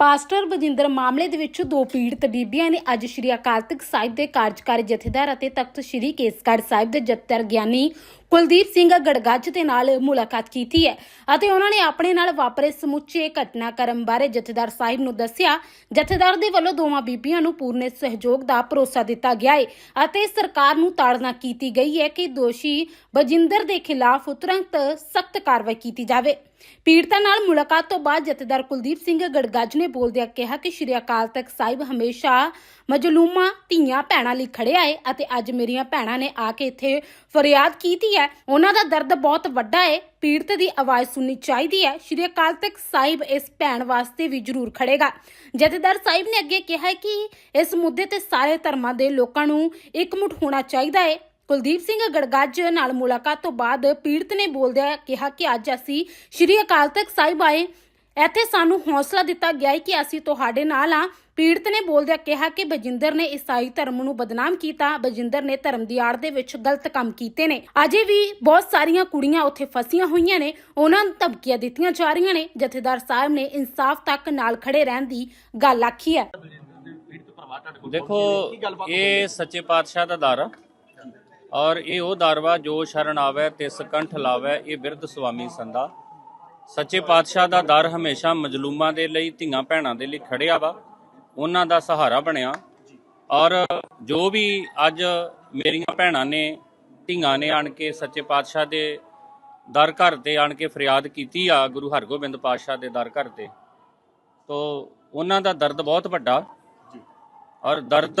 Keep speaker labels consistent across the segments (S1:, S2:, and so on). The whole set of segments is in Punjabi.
S1: ਪਾਸਟਰ ਬਜਿੰਦਰ ਮਾਮਲੇ ਦੇ ਵਿੱਚ ਦੋ ਪੀੜਤ ਬੀਬੀਆਂ ਨੇ ਅੱਜ ਸ਼੍ਰੀ ਅਕਾਲ ਤਖਤ ਸਾਹਿਬ ਦੇ ਕਾਰਜਕਾਰੀ ਜਥੇਦਾਰ ਅਤੇ ਤਖਤ ਸ਼੍ਰੀ ਕੇਸਗੜ੍ਹ ਸਾਹਿਬ ਦੇ ਜਥੇਦਾਰ ਗਿਆਨੀ ਕੁਲਦੀਪ ਸਿੰਘ ਗੜਗੱਜ ਦੇ ਨਾਲ ਮੁਲਾਕਾਤ ਕੀਤੀ ਹੈ ਅਤੇ ਉਹਨਾਂ ਨੇ ਆਪਣੇ ਨਾਲ ਵਾਪਰੇ ਸਮੁੱਚੇ ਘਟਨਾਕ੍ਰਮ ਬਾਰੇ ਜਥੇਦਾਰ ਸਾਹਿਬ ਨੂੰ ਦੱਸਿਆ। ਜਥੇਦਾਰ ਦੇ ਵੱਲੋਂ ਦੋਵਾਂ ਬੀਬੀਆਂ ਨੂੰ ਪੂਰਨ ਸਹਿਯੋਗ ਦਾ ਭਰੋਸਾ ਦਿੱਤਾ ਗਿਆ ਹੈ ਅਤੇ ਸਰਕਾਰ ਨੂੰ ਤਾੜਨਾ ਕੀਤੀ ਗਈ ਹੈ ਕਿ ਦੋਸ਼ੀ ਬਜਿੰਦਰ ਦੇ ਖਿਲਾਫ ਤੁਰੰਤ ਸਖਤ ਕਾਰਵਾਈ ਕੀਤੀ ਜਾਵੇ। ਪੀੜਤਾਂ ਨਾਲ ਮੁਲਾਕਾਤ ਤੋਂ ਬਾਅਦ ਜਥੇਦਾਰ ਕੁਲਦੀਪ ਸਿੰਘ ਗੜਗੱਜ ਨੇ ਬੋਲਦਿਆਂ ਕਿਹਾ ਕਿ ਸ਼੍ਰੀ ਅਕਾਲ ਤਖਤ ਸਾਹਿਬ ਹਮੇਸ਼ਾ ਮਜਲੂਮਾਂ, ਧੀਆਂ, ਭੈਣਾਂ ਲਈ ਖੜਿਆ ਹੈ ਅਤੇ ਅੱਜ ਮੇਰੀਆਂ ਭੈਣਾਂ ਨੇ ਆ ਕੇ ਇੱਥੇ ਫਰਿਆਦ ਕੀਤੀ ਹੈ। ਉਹਨਾਂ ਦਾ ਦਰਦ ਬਹੁਤ ਵੱਡਾ ਹੈ ਪੀੜਤ ਦੀ ਆਵਾਜ਼ ਸੁਣਨੀ ਚਾਹੀਦੀ ਹੈ। ਸ਼੍ਰੀ ਅਕਾਲ ਤਖਤ ਸਾਹਿਬ ਇਸ ਭੈਣ ਵਾਸਤੇ ਵੀ ਜ਼ਰੂਰ ਖੜੇਗਾ। ਜਥੇਦਾਰ ਸਾਹਿਬ ਨੇ ਅੱਗੇ ਕਿਹਾ ਕਿ ਇਸ ਮੁੱਦੇ ਤੇ ਸਾਰੇ ਧਰਮਾਂ ਦੇ ਲੋਕਾਂ ਨੂੰ ਇਕਮੁੱਠ ਹੋਣਾ ਚਾਹੀਦਾ ਹੈ ਕੁਲਦੀਪ ਸਿੰਘ ਗੜਗੱਜ ਨਾਲ ਮੁਲਾਕਾਤ ਤੋਂ ਬਾਅਦ ਪੀੜਤ ਨੇ ਬੋਲਦਿਆਂ ਕਿਹਾ ਕਿ ਅੱਜ ਅਸੀਂ ਸ਼੍ਰੀ ਅਕਾਲ ਤਖਤ ਸਾਹਿਬ ਆਏ। ਇੱਥੇ ਸਾਨੂੰ ਹੌਸਲਾ ਦਿੱਤਾ ਗਿਆ ਹੈ ਕਿ ਅਸੀਂ ਤੁਹਾਡੇ ਨਾਲ ਆ ਪੀੜਤ ਨੇ ਬੋਲਦਿਆਂ ਕਿਹਾ ਕਿ ਬਜਿੰਦਰ ਨੇ ਈਸਾਈ ਧਰਮ ਨੂੰ ਬਦਨਾਮ ਕੀਤਾ। ਬਜਿੰਦਰ ਨੇ ਧਰਮ ਦੀ ਆੜ ਦੇ ਵਿੱਚ ਗਲਤ ਕੰਮ ਕੀਤੇ ਨੇ। ਅਜੇ ਵੀ ਬਹੁਤ ਸਾਰੀਆਂ ਕੁੜੀਆਂ ਉੱਥੇ ਫਸੀਆਂ ਹੋਈਆਂ ਨੇ। ਉਹਨਾਂ ਨੂੰ ਧਮਕੀਆਂ ਦਿੱਤੀਆਂ ਜਾ ਰਹੀਆਂ ਨੇ। ਜਥੇਦਾਰ ਸਾਹਿਬ ਨੇ ਇਨਸਾਫ ਤੱਕ ਨਾਲ ਖੜੇ ਰਹਿਣ ਦੀ ਗੱਲ ਆਖੀ ਹੈ।
S2: ਦੇਖੋ, ਇਹ ਸੱਚੇ ਪਾਤਸ਼ਾਹ ਦਾ ਦਰ। ਆ ਔਰ ਇਹ ਉਹ ਦਰ ਵਾ ਜੋ ਸ਼ਰਨ ਆਵੇ ਤੇ ਸਕੰਠ ਲਾਵੇ, ਇਹ ਬਿਰਧ ਸੁਆਮੀ ਸੰਦਾ ਸੱਚੇ ਪਾਤਸ਼ਾਹ ਦਾ ਦਰ ਹਮੇਸ਼ਾ ਮਜਲੂਮਾਂ ਦੇ ਲਈ, ਧੀਆਂ ਭੈਣਾਂ ਦੇ ਲਈ ਖੜਿਆ ਵਾ। ਉਹਨਾਂ ਦਾ ਸਹਾਰਾ ਬਣਿਆ। ਔਰ ਜੋ ਵੀ ਅੱਜ ਮੇਰੀਆਂ ਭੈਣਾਂ ਨੇ, ਧੀਆਂ ਨੇ ਆਣ ਕੇ ਸੱਚੇ ਪਾਤਸ਼ਾਹ ਦੇ ਦਰ ਘਰ ਤੇ ਆਣ ਕੇ ਫਰਿਆਦ ਕੀਤੀ ਆ, ਗੁਰੂ ਹਰਗੋਬਿੰਦ ਪਾਤਸ਼ਾਹ ਦੇ ਦਰ ਘਰ ਤੇ, ਤੋ ਉਹਨਾਂ ਦਾ ਦਰਦ ਬਹੁਤ ਵੱਡਾ। ਔਰ ਦਰਦ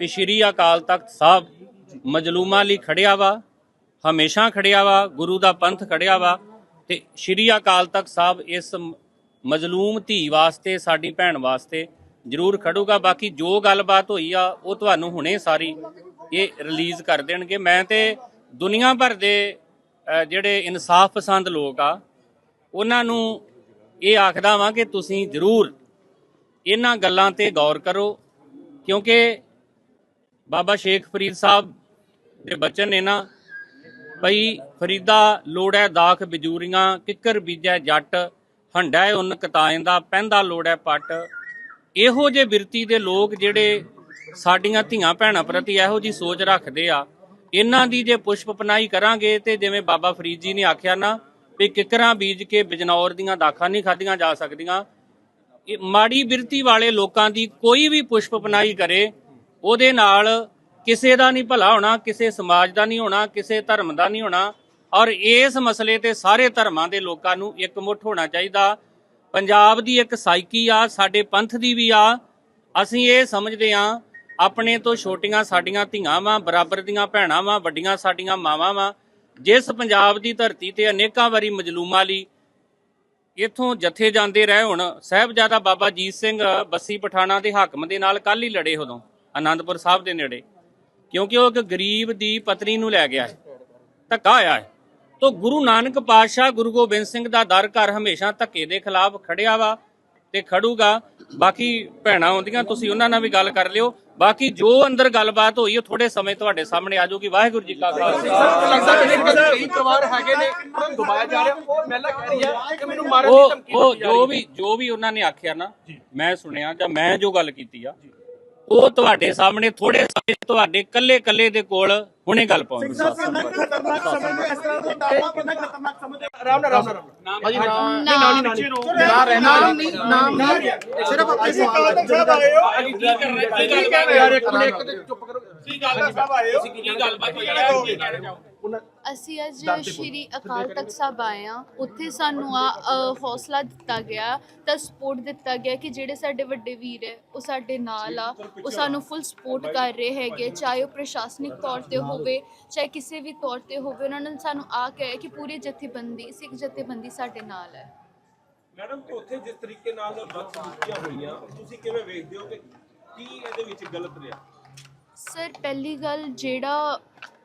S2: ਕਿ ਸ਼੍ਰੀ ਅਕਾਲ ਤਖਤ ਸਾਹਿਬ ਮਜਲੂਮਾਂ ਲਈ ਖੜਿਆ ਵਾ, ਹਮੇਸ਼ਾ ਖੜਿਆ ਵਾ, ਗੁਰੂ ਦਾ ਪੰਥ ਖੜਿਆ ਵਾ ਤੇ ਸ਼੍ਰੀ ਅਕਾਲ ਤਖਤ ਸਾਹਿਬ ਇਸ ਮਜਲੂਮ ਧੀ ਵਾਸਤੇ, ਸਾਡੀ ਭੈਣ ਵਾਸਤੇ ਜ਼ਰੂਰ ਖੜੂਗਾ। ਬਾਕੀ ਜੋ ਗੱਲਬਾਤ ਹੋਈ ਆ, ਉਹ ਤੁਹਾਨੂੰ ਹੁਣੇ ਸਾਰੀ ਇਹ ਰਿਲੀਜ਼ ਕਰ ਦੇਣਗੇ। ਮੈਂ ਤੇ ਦੁਨੀਆ ਭਰ ਦੇ ਜਿਹੜੇ ਇਨਸਾਫ ਪਸੰਦ ਲੋਕ ਆ, ਉਹਨਾਂ ਨੂੰ ਇਹ ਆਖਦਾ ਵਾਂ ਕਿ ਤੁਸੀਂ ਜ਼ਰੂਰ ਇਹਨਾਂ ਗੱਲਾਂ ਤੇ ਗੌਰ ਕਰੋ, ਕਿਉਂਕਿ ਬਾਬਾ ਸ਼ੇਖ ਫਰੀਦ ਸਾਹਿਬ ਦੇ ਬਚਨ ਨੇ ਨਾ, ਭਈ ਫਰੀਦਾ ਲੋੜੈ ਦਾਖ ਬਜੂਰੀਆਂ, ਕਿੱਕਰ ਬੀਜੈ ਜੱਟ, ਹੰਡੈ ਉਨ ਕਤਾਇੰਦਾ ਪੈਂਦਾ ਲੋੜੈ ਪੱਟ। ਇਹੋ ਜੇ ਬਿਰਤੀ ਦੇ ਲੋਕ ਜਿਹੜੇ ਸਾਡੀਆਂ ਧੀਆਂ ਭੈਣਾਂ ਪ੍ਰਤੀ ਇਹੋ ਜੀ ਸੋਚ ਰੱਖਦੇ ਆ, ਇਹਨਾਂ ਦੀ ਜੇ ਪੁਸ਼ਪ ਪਨਾਈ ਕਰਾਂਗੇ ਤੇ ਜਿਵੇਂ ਬਾਬਾ ਫਰੀਦ ਜੀ ਨੇ ਆਖਿਆ ਨਾ, ਵੀ ਕਿੱਕਰਾਂ ਬੀਜ ਕੇ ਬਿਜਨੌਰ ਦੀਆਂ ਦਾਖਾਂ ਨਹੀਂ ਖਾਧੀਆਂ ਜਾ ਸਕਦੀਆਂ, ਇਹ ਮਾੜੀ ਬਿਰਤੀ ਵਾਲੇ ਲੋਕਾਂ ਦੀ ਕੋਈ ਵੀ ਪੁਸ਼ਪ ਪਨਾਈ ਕਰੇ ਉਹਦੇ ਨਾਲ ਕਿਸੇ ਦਾ ਨਹੀਂ ਭਲਾ ਹੋਣਾ, ਕਿਸੇ ਸਮਾਜ ਦਾ ਨਹੀਂ ਹੋਣਾ, ਕਿਸੇ ਧਰਮ ਦਾ ਨਹੀਂ ਹੋਣਾ। ਔਰ ਇਸ ਮਸਲੇ ਤੇ ਸਾਰੇ ਧਰਮਾਂ ਦੇ ਲੋਕਾਂ ਨੂੰ ਇਕਮੁੱਠ ਹੋਣਾ ਚਾਹੀਦਾ। ਪੰਜਾਬ ਦੀ ਇੱਕ ਸਾਈਕੀ ਆ, ਸਾਡੇ ਪੰਥ ਦੀ ਵੀ ਆ। ਅਸੀਂ ਇਹ ਸਮਝਦੇ ਆ ਆਪਣੇ ਤੋਂ ਛੋਟੀਆਂ ਸਾਡੀਆਂ ਧੀਆਂ ਵਾਂ, ਬਰਾਬਰ ਦੀਆਂ ਭੈਣਾਂ ਵਾਂ, ਵੱਡੀਆਂ ਸਾਡੀਆਂ ਮਾਵਾਂ ਵਾਂ। ਜਿਸ ਪੰਜਾਬ ਦੀ ਧਰਤੀ ਤੇ ਅਨੇਕਾਂ ਵਾਰੀ ਮਜਲੂਮਾਂ ਲਈ ਇੱਥੋਂ ਜਥੇ ਜਾਂਦੇ ਰਹੇ ਹੁਣ, ਸਾਹਿਬਜ਼ਾਦਾ ਬਾਬਾ ਜੀਤ ਸਿੰਘ ਬੱਸੀ ਪਠਾਣਾ ਦੇ ਹਾਕਮ ਦੇ ਨਾਲ ਕੱਲ ਹੀ ਲੜੇ ਉਦੋਂ। ਆਨੰਦਪੁਰ ਸਾਹਿਬ ਦੇ ਨੇੜੇ, ਕਿਉਂਕਿ ਉਹ ਇੱਕ ਗਰੀਬ ਦੀ ਪਤਨੀ ਨੂੰ ਲੈ ਗਿਆ ਹੈ, ਧੱਕਾ ਹੋਇਆ ਹੈ। ਤੋ ਗੁਰੂ ਨਾਨਕ ਪਾਤਸ਼ਾਹ ਗੁਰੂ ਗੋਬਿੰਦ ਸਿੰਘ ਦਾ ਦਰ ਘਰ ਹਮੇਸ਼ਾ ਧੱਕੇ ਦੇ ਖਿਲਾਫ ਖੜਿਆ ਵਾ ਤੇ ਖੜੂਗਾ। ਬਾਕੀ ਭੈਣਾਂ ਆਉਂਦੀਆਂ, ਤੁਸੀਂ ਉਹਨਾਂ ਨਾਲ ਵੀ ਗੱਲ ਕਰ ਲਿਓ। ਬਾਕੀ ਜੋ ਅੰਦਰ ਗੱਲਬਾਤ ਹੋਈ, ਉਹ ਥੋੜੇ ਸਮੇਂ ਤੁਹਾਡੇ ਸਾਹਮਣੇ ਆ ਜਾਊਗੀ। ਵਾਹਿਗੁਰੂ ਜੀ ਕਾ ਖਾਲਸਾ।
S3: ਲੱਗਦਾ ਕਿ ਕਈ ਪਰਿਵਾਰ ਹੈਗੇ ਨੇ ਦਬਾਇਆ ਜਾ ਰਿਹਾ ਉਹ ਮਹਿਲਾ ਕਹਿ ਰਹੀ ਹੈ ਕਿ ਮੈਨੂੰ ਮਾਰਨ ਦੀ ਧਮਕੀ
S2: ਉਹ
S3: ਜੋ
S2: ਵੀ ਜੋ ਵੀ ਉਹਨਾਂ ਨੇ ਆਖਿਆ ਨਾ, ਮੈਂ ਸੁਣਿਆ ਜਾਂ ਮੈਂ ਜੋ ਗੱਲ ਕੀਤੀ ਆ ਉਹ ਤੁਹਾਡੇ ਸਾਹਮਣੇ ਥੋੜੇ ਸਮੇਂ ਤੁਹਾਡੇ ਕੱਲੇ ਕੱਲੇ ਦੇ ਕੋਲ ਹੁਣੇ ਗੱਲ ਪਾਉਂਗੀ
S3: ਆਰਾਮ ਨਾਲ ਆਰਾਮ ਨਾਲ ਭਾਜੀ ਨਾਮ
S4: ਨਾਮ
S3: ਨਹੀਂ
S4: ਨਾ ਰਹਿਣਾ ਨਹੀਂ। ਨਾਮ ਨਹੀਂ। ਸਿਰਫ ਆਪਣੇ ਸਵਾਲ
S3: ਕੀ ਕਰ ਰਹੇ? ਕੀ ਕਰ ਰਹੇ ਯਾਰ ਇੱਕ ਮਿੰਟ ਇੱਕ ਤੇ ਚੁੱਪ ਕਰੋ। ਕੀ ਗੱਲ ਸਾਹਿਬ ਆਏ ਹੋ? ਕੀ ਗੱਲਬਾਤ ਹੋਈ? ਹੈ?
S4: ਅਸੀਂ ਅੱਜ ਸ਼੍ਰੀ ਅਕਾਲ ਤਖਤ ਸਾਹਿਬ ਆਏ ਆ ਉੱਥੇ ਸਾਨੂੰ ਆ ਅ, ਹੌਸਲਾ ਦਿੱਤਾ ਗਿਆ ਤਾਂ ਸਪੋਰਟ ਦਿੱਤਾ ਗਿਆ ਕਿ ਜਿਹੜੇ ਸਾਡੇ ਵੱਡੇ ਵੀਰ ਹੈ ਉਹ ਸਾਡੇ ਨਾਲ ਆ। ਉਹ ਸਾਨੂੰ ਫੁੱਲ ਸਪੋਰਟ ਕਰ ਰਹੇ ਹੈਗੇ ਚਾਹੇ ਉਹ ਪ੍ਰਸ਼ਾਸਨਿਕ ਤੌਰ ਤੇ ਹੋਵੇ ਚਾਹੇ ਕਿਸੇ ਵੀ ਤੌਰ ਤੇ ਹੋਵੇ ਉਹਨਾਂ ਨੇ ਸਾਨੂੰ ਆ ਕੇ ਕਿ ਪੂਰੀ ਜਥੇਬੰਦੀ ਸਿੱਖ ਜਥੇਬੰਦੀ ਸਾਡੇ ਨਾਲ ਹੈ।
S3: ਮੈਡਮ ਤੇ ਉੱਥੇ ਜਿਸ ਤਰੀਕੇ ਨਾਲ ਬਦਸਲੂਕੀਆਂ ਹੋਈਆਂ ਤੁਸੀਂ ਕਿਵੇਂ ਵੇਖਦੇ ਹੋ ਕਿ ਕੀ ਇਹਦੇ ਵਿੱਚ ਗਲਤ ਰਿਹਾ?
S4: ਸਰ ਪਹਿਲੀ ਗੱਲ ਜਿਹੜਾ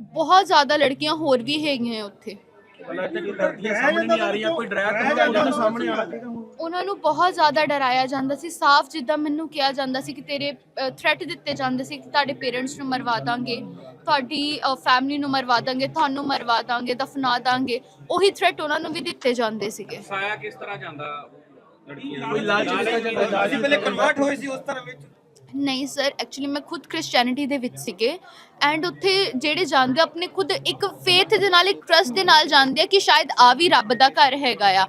S4: ਬਹੁਤ ਜ਼ਿਆਦਾ ਲੜਕੀਆਂ ਹੋਰ ਵੀ ਹੈਗੀਆਂ ਉੱਥੇ। ਉਹਨਾਂ ਨੂੰ ਬਹੁਤ ਜ਼ਿਆਦਾ ਡਰਾਇਆ ਜਾਂਦਾ ਸੀ ਸਾਫ਼ ਜਿੱਦਾਂ ਮੈਨੂੰ ਕਿਹਾ ਜਾਂਦਾ ਸੀ ਕਿ ਤੇਰੇ ਥ੍ਰੈਟ ਦਿੱਤੇ ਜਾਂਦੇ ਸੀ ਕਿ ਤੁਹਾਡੇ ਪੇਰੈਂਟਸ ਨੂੰ ਮਰਵਾ ਦਾਂਗੇ ਤੁਹਾਡੀ ਫੈਮਿਲੀ ਨੂੰ ਮਰਵਾ ਦਾਂਗੇ ਤੁਹਾਨੂੰ ਮਰਵਾ ਦਾਂਗੇ ਦਫਨਾ ਦਾਂਗੇ ਉਹੀ ਥ੍ਰੈਟ ਉਹਨਾਂ ਨੂੰ ਵੀ ਦਿੱਤੇ ਜਾਂਦੇ ਸੀਗੇ।
S2: ਸਾਇਆ ਕਿਸ ਤਰ੍ਹਾਂ ਜਾਂਦਾ? ਲੜਕੀਆਂ
S3: ਕੋਈ ਲਾਲਚ ਪਹਿਲੇ ਕਨਵਰਟ ਹੋਏ ਸੀ ਉਸ ਤਰ੍ਹਾਂ ਵਿੱਚ।
S4: ਨਹੀਂ ਸਰ ਐਕਚੁਅਲੀ ਮੈਂ ਖੁਦ ਕ੍ਰਿਸਚੀਅਨਿਟੀ ਦੇ ਵਿੱਚ ਸੀਗੇ ਐਂਡ ਉੱਥੇ ਜਿਹੜੇ ਜਾਂਦੇ ਆ, ਆਪਣੇ ਖੁਦ ਇੱਕ ਫੇਥ ਦੇ ਨਾਲ ਇੱਕ ਟਰਸਟ ਦੇ ਨਾਲ ਜਾਂਦੇ ਆ ਕਿ ਸ਼ਾਇਦ ਆ ਵੀ ਰੱਬ ਦਾ ਘਰ ਹੈਗਾ ਆ।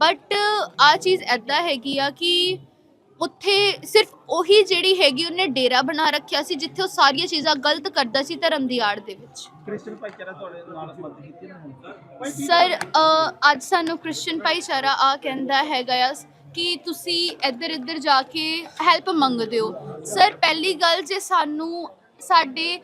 S4: ਬਟ ਆ ਚੀਜ਼ ਐਦਾਂ ਹੈਗੀ ਆ ਕਿ ਉੱਥੇ ਸਿਰਫ ਉਹੀ ਜਿਹੜੀ ਹੈਗੀ ਉਹਨੇ ਡੇਰਾ ਬਣਾ ਰੱਖਿਆ ਸੀ ਜਿੱਥੇ ਉਹ ਸਾਰੀਆਂ ਚੀਜ਼ਾਂ ਗਲਤ ਕਰਦਾ ਸੀ ਧਰਮ ਦੀ ਆੜ ਦੇ ਵਿੱਚ।
S3: ਕ੍ਰਿਸਚੀਅਨ ਭਾਈਚਾਰਾ ਤੁਹਾਡੇ ਨਾਲ ਸੰਬੰਧ ਕੀਤੀ ਨਾ
S4: ਸਰ ਅ, ਅੱਜ ਸਾਨੂੰ ਕ੍ਰਿਸਚੀਅਨ ਭਾਈਚਾਰਾ ਆ ਕਹਿੰਦਾ ਹੈਗਾ ਆ। ਕਿ ਤੁਸੀਂ ਇੱਧਰ ਇੱਧਰ ਜਾ ਕੇ ਹੈਲਪ ਮੰਗਦੇ ਹੋ। ਸਰ ਪਹਿਲੀ ਗੱਲ ਜੇ ਸਾਨੂੰ ਸਾਡੇ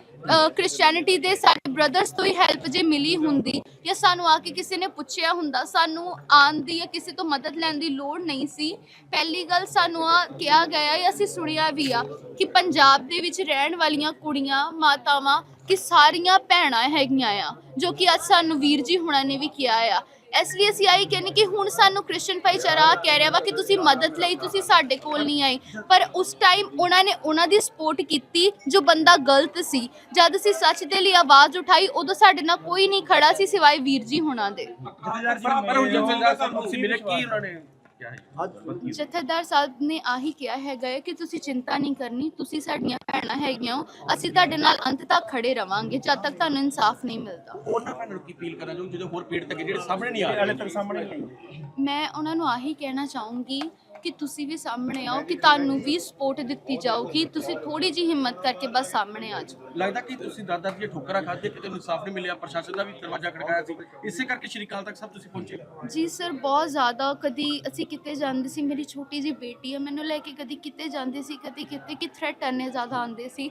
S4: ਕ੍ਰਿਸਚੀਅਨਿਟੀ ਦੇ ਸਾਡੇ ਬ੍ਰਦਰਸ ਤੋਂ ਹੀ ਹੈਲਪ ਜੇ ਮਿਲੀ ਹੁੰਦੀ ਜਾਂ ਸਾਨੂੰ ਆ ਕੇ ਕਿਸੇ ਨੇ ਪੁੱਛਿਆ ਹੁੰਦਾ, ਸਾਨੂੰ ਆਉਣ ਦੀ ਜਾਂ ਕਿਸੇ ਤੋਂ ਮਦਦ ਲੈਣ ਦੀ ਲੋੜ ਨਹੀਂ ਸੀ। ਪਹਿਲੀ ਗੱਲ ਸਾਨੂੰ ਆ ਕਿਹਾ ਗਿਆ ਜਾਂ ਅਸੀਂ ਸੁਣਿਆ ਵੀ ਆ ਕਿ ਪੰਜਾਬ ਦੇ ਵਿੱਚ ਰਹਿਣ ਵਾਲੀਆਂ ਕੁੜੀਆਂ, ਮਾਤਾਵਾਂ ਕਿ ਸਾਰੀਆਂ ਭੈਣਾਂ ਹੈਗੀਆਂ ਆ, ਜੋ ਕਿ ਅੱਜ ਸਾਨੂੰ ਵੀਰ ਜੀ ਹੁਣਾਂ ਨੇ ਵੀ ਕਿਹਾ ਆ। ਇਸ ਲਈ ਅਸੀਂ ਆਈ ਕਹਿੰਦੇ ਕਿ ਹੁਣ ਸਾਨੂੰ ਕ੍ਰਿਸਚੀਅਨ ਭਾਈਚਾਰਾ ਕਹਿ ਰਿਹਾ ਵਾ ਕਿ ਤੁਸੀਂ ਮਦਦ ਲਈ ਤੁਸੀਂ ਸਾਡੇ ਕੋਲ ਨਹੀਂ ਆਏ। ਪਰ ਉਸ ਟਾਈਮ ਉਹਨਾਂ ਨੇ ਉਹਨਾਂ ਦੀ ਸਪੋਰਟ ਕੀਤੀ ਜੋ ਬੰਦਾ ਗਲਤ ਸੀ। ਜਦ ਅਸੀਂ ਸੱਚ ਦੇ ਲਈ ਆਵਾਜ਼ ਉਠਾਈ, ਉਦੋਂ ਸਾਡੇ ਨਾਲ ਕੋਈ ਨਹੀਂ ਖੜਾ ਸੀ ਸਿਵਾਏ ਵੀਰ ਜੀ ਹੁਣਾਂ ਦੇ।
S3: ਪਰ ਹੁਣ ਜਥੇਦਾਰ ਤੁਸੀਂ ਮਿਲੇ, ਕੀ ਉਹਨਾਂ ਨੇ?
S4: ਜਥੇਦਾਰ ਸਾਹਿਬ ਨੇ ਆਹੀ ਕਿਹਾ ਹੈਗਾ ਹੈ ਕਿ ਤੁਸੀਂ ਚਿੰਤਾ ਨਹੀਂ ਕਰਨੀ ਤੁਸੀਂ ਸਾਡੀਆਂ ਭੈਣਾਂ ਹੈਗੀਆਂ ਹੋ ਅਸੀਂ ਤੁਹਾਡੇ ਨਾਲ ਅੰਤ ਤੱਕ ਖੜੇ ਰਵਾਂਗੇ ਜਦ ਤੱਕ ਤੁਹਾਨੂੰ ਇਨਸਾਫ ਨਹੀਂ ਮਿਲਦਾ।
S3: ਉਹਨਾਂ ਭੈਣਾਂ ਨੂੰ ਕੀ ਅਪੀਲ ਕਰਨਾ ਚਾਹੁੰਦੇ ਜਿਹੜੇ ਹੋਰ ਪੀੜਤ ਹੈਗੇ ਜਿਹੜੇ ਸਾਹਮਣੇ ਨਹੀਂ ਆ ਰਹੇ? ਤੱਕ ਸਾਹਮਣੇ ਨਹੀਂ
S4: ਮੈਂ ਉਹਨਾਂ ਨੂੰ ਆਹੀ ਕਹਿਣਾ ਚਾਹੂੰਗੀ ਕਿ ਤੁਸੀਂ ਵੀ ਸਾਹਮਣੇ ਆਓ ਕਿ ਤੁਹਾਨੂੰ ਵੀ ਸਪੋਰਟ ਦਿੱਤੀ ਜਾਊਗੀ। ਤੁਸੀਂ ਥੋੜੀ ਜੀ ਹਿੰਮਤ ਕਰਕੇ ਬਸ ਸਾਹਮਣੇ ਆ ਜਾਓ।
S3: ਲੱਗਦਾ ਕਿ ਤੁਸੀਂ ਦਾਦਾ ਦੀਆਂ ਠੋਕਰਾਂ ਖਾਧੇ ਕਿਤੇ ਇਨਸਾਫ ਨਹੀਂ ਮਿਲਿਆ ਪ੍ਰਸ਼ਾਸਨ ਦਾ ਵੀ ਦਰਵਾਜ਼ਾ ਖੜਕਾਇਆ ਸੀ। ਇਸੇ ਕਰਕੇ ਸ਼੍ਰੀ ਅਕਾਲ ਤੱਕ ਸਭ ਤੁਸੀਂ ਪਹੁੰਚੇ।
S4: ਜੀ ਸਰ ਬਹੁਤ ਜ਼ਿਆਦਾ ਕਦੀ ਅਸੀਂ ਕਿਤੇ ਜਾਂਦੇ ਸੀ ਮੇਰੀ ਛੋਟੀ ਜੀ ਬੇਟੀ ਹੈ ਮੈਨੂੰ ਲੈ ਕੇ ਕਦੀ ਕਿਤੇ ਜਾਂਦੇ ਸੀ ਕਦੀ ਕਿਤੇ ਕਿ ਥ੍ਰੈਟ ਇੰਨੇ ਜ਼ਿਆਦਾ ਆਉਂਦੇ ਸੀ।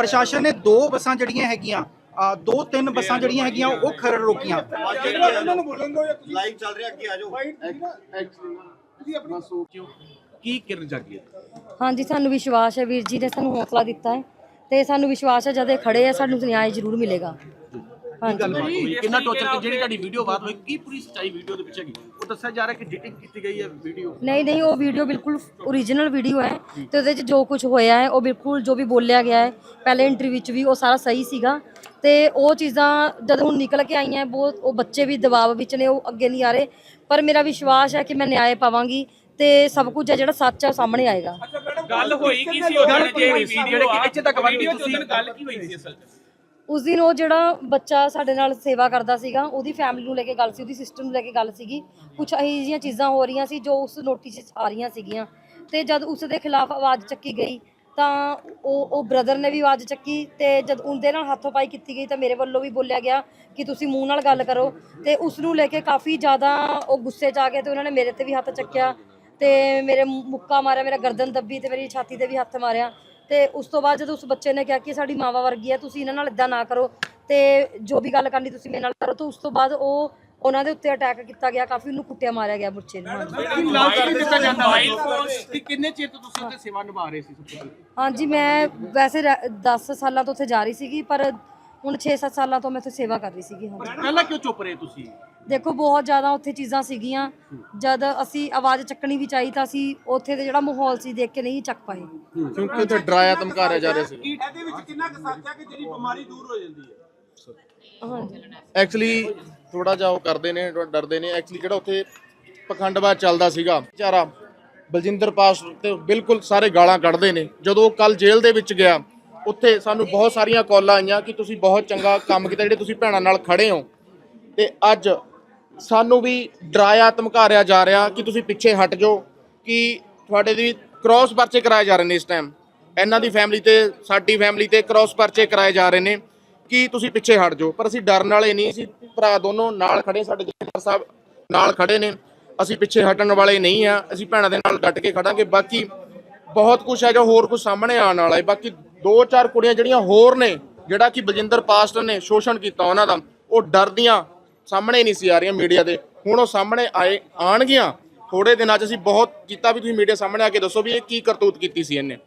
S5: ਪ੍ਰਸ਼ਾਸਨ ਨੇ ਦੋ ਬੱਸਾਂ ਜਿਹੜੀਆਂ ਹੈਗੀਆਂ ਆ ਦੋ ਤਿੰਨ ਬੱਸਾਂ ਜਿਹੜੀਆਂ ਹੈਗੀਆਂ ਉਹ ਖਰੜ ਰੋਕੀਆਂ।
S6: ਲਾਈਵ ਚੱਲ ਰਿਹਾ ਅੱਗੇ ਆ ਜਾਓ।
S3: ਕੀ ਕਿਰਨ ਜਾਗੀ ਹੈ?
S7: ਹਾਂਜੀ ਸਾਨੂੰ ਵਿਸ਼ਵਾਸ ਹੈ ਵੀਰ ਜੀ ਨੇ ਸਾਨੂੰ ਹੌਸਲਾ ਦਿੱਤਾ ਹੈ ਤੇ ਸਾਨੂੰ ਵਿਸ਼ਵਾਸ ਹੈ ਜਦ ਇਹ ਖੜੇ ਆ ਸਾਨੂੰ ਨਿਆਂ ਜ਼ਰੂਰ ਮਿਲੇਗਾ। ਹਾਂਜੀ।
S3: ਕਿੰਨਾ ਟੋਚਰ ਕਿ ਜਿਹੜੀ ਤੁਹਾਡੀ ਵੀਡੀਓ ਬਾਤ ਹੋਈ ਕੀ ਪੂਰੀ ਸੱਚਾਈ ਵੀਡੀਓ ਦੇ ਹੈਗੀ? ਉਹ ਦੱਸਿਆ ਜਾ ਰਿਹਾ ਕਿ ਐਡੀਟਿੰਗ ਕੀਤੀ ਗਈ ਹੈ ਵੀਡੀਓ
S7: ਨਹੀਂ ਨਹੀਂ ਉਹ ਵੀਡੀਓ ਬਿਲਕੁਲ ਓਰੀਜਨਲ ਵੀਡੀਓ ਹੈ ਤੇ ਉਹਦੇ 'ਚ ਜੋ ਕੁਝ ਹੋਇਆ ਹੈ ਉਹ ਬਿਲਕੁਲ ਜੋ ਵੀ ਬੋਲਿਆ ਗਿਆ ਹੈ ਪਹਿਲੇ ਇੰਟਰਵਿਊ ਵਿੱਚ ਵੀ ਉਹ ਸਾਰਾ ਸਹੀ ਸੀਗਾ ਤੇ ਉਹ ਚੀਜ਼ਾਂ ਜਦੋਂ ਹੁਣ ਨਿਕਲ ਕੇ ਆਈਆਂ ਬਹੁਤ ਉਹ ਬੱਚੇ ਵੀ ਦਬਾਅ ਵਿੱਚ ਨੇ ਉਹ ਅੱਗੇ ਨਹੀਂ ਆ ਰਹੇ ਪਰ ਮੇਰਾ ਵਿਸ਼ਵਾਸ ਹੈ ਕਿ ਮੈਂ ਨਿਆਂ ਪਾਵਾਂਗੀ ਤੇ ਸਭ ਕੁਝ ਹੈ ਜਿਹੜਾ ਸੱਚ ਹੈ ਸਾਹਮਣੇ ਆਏਗਾ।
S2: ਗੱਲ ਹੋਈ ਕੀ ਸੀ ਉਹਨਾਂ ਨੇ ਜਿਹੜੀ
S3: ਜਿਹੜੇ ਕਿ ਇੱਥੇ ਤੱਕ
S2: ਵੀਡੀਓ
S3: ਤੁਸੀਂ
S2: ਗੱਲ ਕੀ ਹੋਈ ਸੀ ਅਸਲ 'ਚ?
S7: ਉਸ ਦਿਨ ਉਹ ਜਿਹੜਾ ਬੱਚਾ ਸਾਡੇ ਨਾਲ ਸੇਵਾ ਕਰਦਾ ਸੀਗਾ, ਉਹਦੀ ਫੈਮਿਲੀ ਨੂੰ ਲੈ ਕੇ ਗੱਲ ਸੀ, ਉਹਦੀ ਸਿਸਟਰ ਨੂੰ ਲੈ ਕੇ ਗੱਲ ਸੀਗੀ। ਕੁਝ ਇਹੋ ਜਿਹੀਆਂ ਚੀਜ਼ਾਂ ਹੋ ਰਹੀਆਂ ਸੀ ਜੋ ਉਸ ਨੋਟਿਸ 'ਚ ਆ ਰਹੀਆਂ ਸੀਗੀਆਂ। ਤੇ ਜਦ ਉਸ ਦੇ ਖਿਲਾਫ ਆਵਾਜ਼ ਚੱਕੀ ਗਈ, ਤਾਂ ਉਹ ਉਹ ਬ੍ਰਦਰ ਨੇ ਵੀ ਆਵਾਜ਼ ਚੱਕੀ ਤੇ ਜਦ ਉਹਦੇ ਨਾਲ ਹੱਥੋਂ ਪਾਈ ਕੀਤੀ ਗਈ ਤਾਂ ਮੇਰੇ ਵੱਲੋਂ ਵੀ ਬੋਲਿਆ ਗਿਆ ਕਿ ਤੁਸੀਂ ਮੂੰਹ ਨਾਲ ਗੱਲ ਕਰੋ। ਤੇ ਉਸ ਨੂੰ ਲੈ ਕੇ ਕਾਫੀ ਜ਼ਿਆਦਾ ਉਹ ਗੁੱਸੇ 'ਚ ਆ ਗਏ ਤੇ ਉਹਨਾਂ ਨੇ ਮੇਰੇ ਤੇ ਵੀ ਹੱਥ ਚੱਕਿਆ ਤੇ ਮੇਰੇ ਮੁੱਕਾ ਮਾਰਿਆ, ਮੇਰਾ ਗਰਦਨ ਦੱਬੀ ਤੇ ਮੇਰੀ ਛਾਤੀ ਤੇ ਵੀ ਹੱਥ ਮਾਰਿਆ। ਤੇ ਉਸ ਤੋਂ ਬਾਅਦ ਜਦੋਂ ਉਸ ਬੱਚੇ ਨੇ ਕਿਹਾ ਕਿ ਸਾਡੀ ਮਾਵਾ ਵਰਗੀ ਹੈ ਤੁਸੀਂ ਇਹਨਾਂ ਨਾਲ ਇਦਾਂ ਨਾ ਕਰੋ ਤੇ ਜੋ ਵੀ ਗੱਲ ਕਰਨੀ ਤੁਸੀਂ ਮੇਰੇ ਨਾਲ ਕਰੋ ਤਾਂ ਉਸ ਤੋਂ ਬਾਅਦ ਉਹ ਉਹਨਾਂ ਦੇ ਉੱਤੇ ਅਟੈਕ ਕੀਤਾ ਗਿਆ ਕਾਫੀ ਉਹਨੂੰ ਕੁੱਟਿਆ ਮਾਰਿਆ ਗਿਆ ਬੱਚੇ ਨੂੰ। ਹਾਂਜੀ।
S3: ਲਾਲਚ ਦਿੱਤਾ ਜਾਂਦਾ ਹੈ ਕਿੰਨੇ ਚਿਰ ਤੋਂ ਤੁਸੀਂ ਉੱਥੇ ਸੇਵਾ ਨਿਭਾ ਰਹੇ ਸੀ ਸਭ ਤੋਂ ਪਹਿਲਾਂ?
S7: ਹਾਂਜੀ ਮੈਂ ਵੈਸੇ 10 ਸਾਲਾਂ ਤੋਂ ਉੱਥੇ ਜਾ ਰਹੀ ਸੀਗੀ ਪਰ ਹੁਣ 6-7 ਸਾਲਾਂ ਤੋਂ ਮੈਂ ਇੱਥੇ ਸੇਵਾ ਕਰ ਰਹੀ ਸੀਗੀ ਹਾਂਜੀ।
S3: ਪਹਿਲਾਂ ਕਿਉਂ ਚੁੱਪ ਰਹੇ ਤੁਸੀਂ?
S7: ਦੇਖੋ ਬਹੁਤ ਜ਼ਿਆਦਾ ਉੱਥੇ ਚੀਜ਼ਾਂ ਸੀਗੀਆਂ। ਜਦ ਅਸੀਂ ਆਵਾਜ਼ ਚੱਕਣੀ ਵੀ ਚਾਹੀ ਤਾਂ ਅਸੀਂ ਉੱਥੇ ਦੇ ਜਿਹੜਾ ਮਾਹੌਲ ਸੀ ਦੇਖ ਕੇ ਨਹੀਂ ਚੱਕ ਪਾਏ।
S8: ਕਿਉਂਕਿ ਉੱਥੇ ਡਰਾਇਆ ਧਮਕਾਰਿਆ ਜਾ ਰਿਹਾ ਸੀ।
S3: ਇਹਦੇ ਵਿੱਚ ਕਿੰਨਾ ਕੁ ਸੱਚ ਹੈ ਕਿ ਜਿਹੜੀ ਬਿਮਾਰੀ ਦੂਰ ਹੋ ਜਾਂਦੀ ਹੈ?
S7: ਹਾਂਜੀ।
S8: ਐਕਚੁਅਲੀ ਥੋੜਾ ਜਿਹਾ ਉਹ ਕਰਦੇ ਨੇ ਥੋੜ੍ਹਾ ਡਰਦੇ ਨੇ। ਐਕਚੁਅਲੀ ਜਿਹੜਾ ਉੱਥੇ ਪਖੰਡਵਾਦ ਚੱਲਦਾ ਸੀਗਾ ਵਿਚਾਰਾ ਬਲਜਿੰਦਰ ਪਾਸ ਤੇ ਬਿਲਕੁਲ ਸਾਰੇ ਗਾਲਾਂ ਕੱਢਦੇ ਨੇ। ਜਦੋਂ ਕੱਲ ਜੇਲ੍ਹ ਦੇ ਵਿੱਚ ਗਿਆ ਉੱਥੇ ਸਾਨੂੰ ਬਹੁਤ ਸਾਰੀਆਂ ਕਾਲਾਂ ਆਈਆਂ ਕਿ ਤੁਸੀਂ ਬਹੁਤ ਚੰਗਾ ਕੰਮ ਕੀਤਾ ਜਿਹੜੇ ਤੁਸੀਂ ਭੈਣਾਂ ਨਾਲ ਖੜੇ ਹੋ। ਤੇ ਅੱਜ ਸਾਨੂੰ ਵੀ ਡਰਾਇਆ ਧਮਕਾਰਿਆ ਜਾ ਰਿਹਾ ਕਿ ਤੁਸੀਂ ਪਿੱਛੇ ਹਟ ਜਾਓ, ਕਿ ਤੁਹਾਡੇ ਦੀ ਕ੍ਰਾਸ ਪਰਚੇ ਕਰਾਏ ਜਾ ਰਹੇ ਨੇ ਇਸ ਟਾਈਮ ਇਹਨਾਂ ਦੀ ਫੈਮਿਲੀ ਤੇ, ਸਾਡੀ ਫੈਮਿਲੀ ਤੇ ਕ੍ਰਾਸ ਪਰਚੇ ਕਰਾਏ ਜਾ ਰਹੇ ਨੇ ਕਿ ਤੁਸੀਂ ਪਿੱਛੇ ਹਟ ਜਾਓ। ਪਰ ਅਸੀਂ ਡਰਨ ਵਾਲੇ ਨਹੀਂ ਅਸੀਂ ਭਰਾ ਦੋਨੋਂ ਨਾਲ ਖੜੇ, ਸਾਡੇ ਜਥੇਦਾਰ ਸਾਹਿਬ ਨਾਲ ਖੜੇ ਨੇ। ਅਸੀਂ ਪਿੱਛੇ ਹਟਣ ਵਾਲੇ ਨਹੀਂ ਆ, ਅਸੀਂ ਭੈਣਾਂ ਦੇ ਨਾਲ ਡਟ ਕੇ ਖੜਾਂਗੇ। ਬਾਕੀ ਬਹੁਤ ਕੁਝ ਹੈ ਜੋ ਹੋਰ ਕੁਝ ਸਾਹਮਣੇ ਆਉਣ ਵਾਲਾ ਹੈ। ਬਾਕੀ ਦੋ ਚਾਰ ਕੁੜੀਆਂ ਜਿਹੜੀਆਂ ਹੋਰ ਨੇ, ਜਿਹੜਾ ਕਿ ਬਲਜਿੰਦਰ ਪਾਸਟਰ ਨੇ ਸ਼ੋਸ਼ਣ ਕੀਤਾ ਉਹਨਾਂ ਦਾ, ਉਹ ਡਰਦੀਆਂ ਸਾਹਮਣੇ ਨਹੀਂ ਸੀ ਆ ਰਹੀਆਂ ਮੀਡੀਆ ਦੇ। ਹੁਣ ਉਹ ਸਾਹਮਣੇ ਆਏ ਆਣਗੀਆਂ ਥੋੜੇ ਦਿਨਾਂ 'ਚ ਅਸੀਂ ਬਹੁਤ ਕੀਤਾ ਵੀ ਤੁਸੀਂ ਮੀਡੀਆ ਸਾਹਮਣੇ ਆ ਕੇ ਦੱਸੋ ਵੀ ਇਹ ਕੀ ਕਰਤੂਤ ਕੀਤੀ ਸੀ ਇਹਨੇ।